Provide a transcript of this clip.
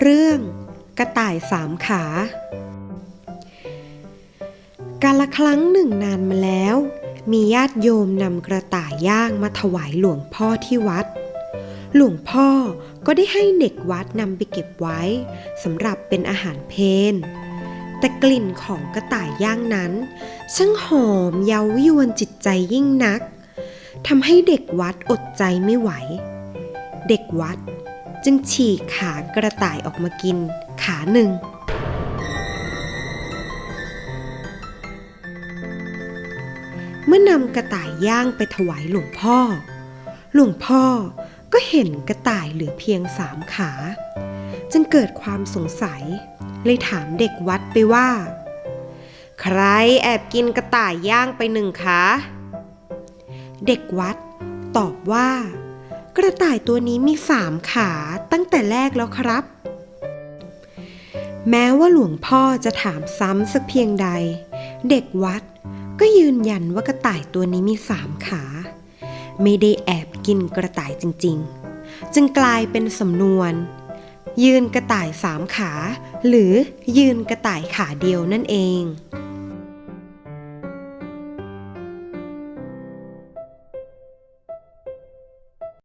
เรื่องกระต่ายสามขา การละครั้งหนึ่งนานมาแล้ว มีญาติโยมนำกระต่ายย่างมาถวายหลวงพ่อที่วัด หลวงพ่อก็ได้ให้เด็กวัดนำไปเก็บไว้สำหรับเป็นอาหารเพนแต่กลิ่นของกระต่ายย่างนั้น ช่างหอมเย้ายวนจิตใจยิ่งนักทำให้เด็กวัดอดใจไม่ไหว เด็กวัด จึงฉีกขากระต่ายออกมากิน ขาหนึ่ง เมื่อนำกระต่ายย่างไปถวายหลวงพ่อ หลวงพ่อก็เห็นกระต่ายเหลือเพียงสามขา จึงเกิดความสงสัย เลยถามเด็กวัดไปว่า ใครแอบกินกระต่ายย่างไปหนึ่งขา เด็กวัดตอบว่า กระต่ายตัวนี้มีสามขาตั้งแต่แรกแล้วครับ แม้ว่าหลวงพ่อจะถามซ้ำสักเพียงใด เด็กวัดก็ยืนยันว่ากระต่ายตัวนี้มีสามขา ไม่ได้แอบกินกระต่ายจริง ๆ จึงกลายเป็นสำนวน ยืนกระต่ายสามขา หรือยืนกระต่ายขาเดียวนั่นเอง